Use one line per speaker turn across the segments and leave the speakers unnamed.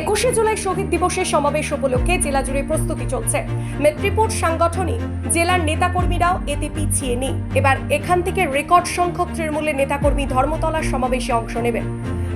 একুশে জুলাই শহীদ দিবসের সমাবেশ উপলক্ষে জেলা জুড়ে প্রস্তুতি চলছে। মেদিনীপুর সাংগঠনিক জেলার নেতাকর্মীরাও এতে পিছিয়ে নেই। এবার এখান থেকে রেকর্ড সংখ্যক তৃণমূলের নেতাকর্মী ধর্মতলার সমাবেশে অংশ নেবেন।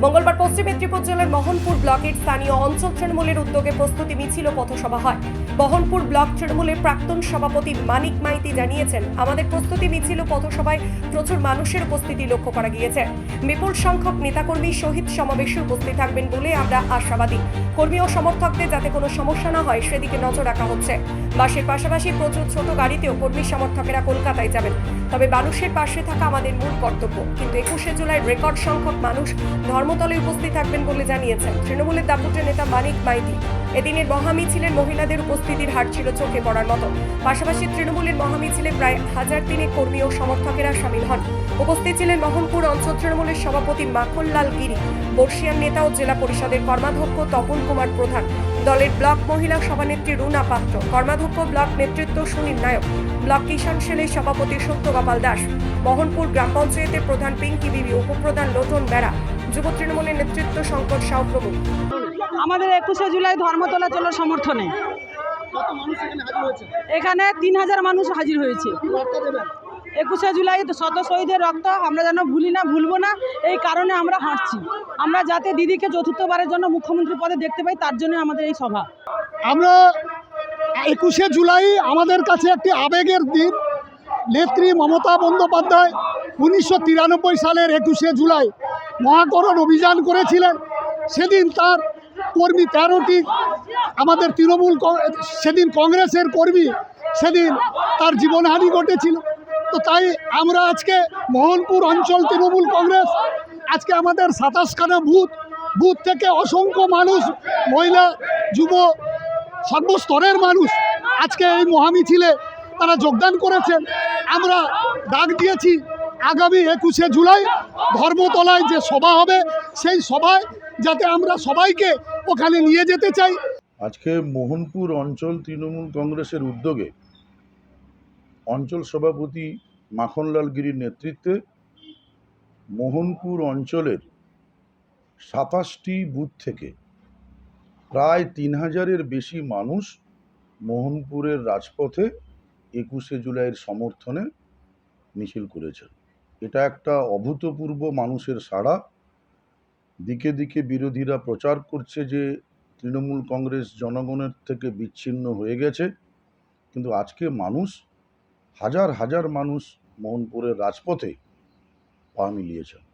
মঙ্গলবার পশ্চিম মেদিনীপুর জেলার মোহনপুর ব্লকের স্থানীয় অঞ্চল তৃণমূলের উদ্যোগে প্রস্তুতি মিছিল ও পথসভা হয়। মোহনপুর ব্লক তৃণমূলের প্রাক্তন সভাপতি মানিক মাইতি জানিয়েছেন, আমাদের প্রস্তুতি মিছিল ও পথসভায় প্রচুর মানুষের উপস্থিতি লক্ষ্য করা গিয়েছে। বিপুল সংখ্যক নেতাকর্মী শহীদ সমাবেশে উপস্থিত থাকবেন বলে আমরা আশাবাদী। কর্মী ও সমর্থকদের যাতে কোনো সমস্যা না হয়, সেদিকে নজর রাখা হচ্ছে। বাসের পাশাপাশি প্রচুর ছোট গাড়িতেও কর্মী সমর্থকেরা কলকাতায় যাবেন। তবে মানুষের পাশে থাকা আমাদের মূল কর্তব্য। কিন্তু একুশে জুলাই রেকর্ড সংখ্যক মানুষ ধর্মতলে উপস্থিত থাকবেন বলে জানিয়েছেন তৃণমূলের দাপুটের নেতা মানিক মাইতি। এদিনের মহামিছিলের মহিলাদের উপস্থিতির হার ছিল চোখে পড়ার মতো। পাশাপাশি তৃণমূলের মহামিছিলে প্রায় হাজার তিনেক কর্মী ও সমর্থকেরা সামিল হন। উপস্থিত ছিলেন মোহনপুর অঞ্চল তৃণমূলের সভাপতি মাখনলাল গিরি, বর্ষিয়ান নেতা ও জেলা পরিষদের কর্মাধ্যক্ষ তপন কুমার প্রধান, দলের ব্লক মহিলা সভানেত্রী রুনা পাত্র, কর্মাধ্যক্ষ ব্লক নেতৃত্ব সুনীল নায়ক, ব্লক কিষাণ সেলের সভাপতি সত্যগোপাল দাস, মোহনপুর গ্রাম পঞ্চায়েতের প্রধান পিঙ্কি বিবি, উপপ্রধান লোটন বেড়া, যুব তৃণমূলের নেতৃত্ব শঙ্কর সাউ প্রমুখ।
আমাদের একুশে জুলাই ধর্মতলা চলো সমর্থনে। এখানে তিন হাজার মানুষ হাজির হয়েছে। একুশে জুলাই শত শহীদের রক্ত আমরা যেন ভুলি না, ভুলবো না, এই কারণে আমরা হাঁটছি। আমরা যাতে দিদিকে চতুর্থবারের জন্য মুখ্যমন্ত্রী পদে দেখতে পাই, তার জন্য আমাদের এই সভা।
আমরা একুশে জুলাই আমাদের কাছে একটি আবেগের দিন। নেত্রী মমতা বন্দ্যোপাধ্যায় উনিশশো তিরানব্বই সালের একুশে জুলাই মহাকরণ অভিযান করেছিলেন। সেদিন তার কর্মী তেরোটি। আমাদের তৃণমূল সেদিন কংগ্রেসের কর্মী, সেদিন তার জীবনহানি ঘটেছিল। তো তাই আমরা আজকে মোহনপুর অঞ্চল তৃণমূল কংগ্রেস, আজকে আমাদের সাতাশখানা বুথ বুথ থেকে অসংখ্য মানুষ, মহিলা, যুব, সর্বস্তরের মানুষ আজকে এই মহামিছিলে তারা যোগদান করেছেন। আমরা ডাক দিয়েছি আগামী একুশে জুলাই ধর্মতলায় যে সভা হবে, সেই সভায় যাতে আমরা সবাইকে ওখানে নিয়ে যেতে চাই।
আজকে মোহনপুর অঞ্চল তৃণমূল কংগ্রেসের উদ্যোগে অঞ্চল সভাপতি মাখনলাল গিরির নেতৃত্বে মোহনপুর অঞ্চলের সাতাশটি বুথ থেকে প্রায় তিন হাজারের বেশি মানুষ মোহনপুরের রাজপথে একুশে জুলাইয়ের সমর্থনে মিছিল করেছেন। এটা একটা অভূতপূর্ব মানুষের সাড়া। দিকে দিকে বিরোধীরা প্রচার করছে যে তৃণমূল কংগ্রেস জনগণের থেকে বিচ্ছিন্ন হয়ে গেছে। কিন্তু আজকে মানুষ, হাজার হাজার মানুষ মোহনপুরের রাজপথে পা মিলিয়েছেন।